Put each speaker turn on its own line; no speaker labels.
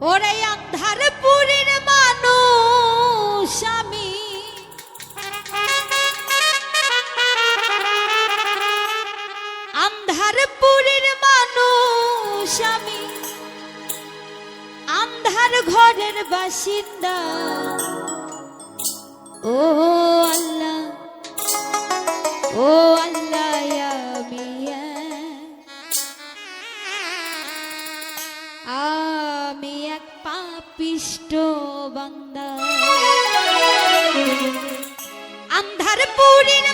ওরে আন্ধার পুরীর মানুষ আমি। আন্ধার পুরীর মানুষ আমি। আন্ধার ঘরের বাসিন্দা। ও আল্লাহ ও আল্লাহ। বান্দা। আন্ধার পুরীর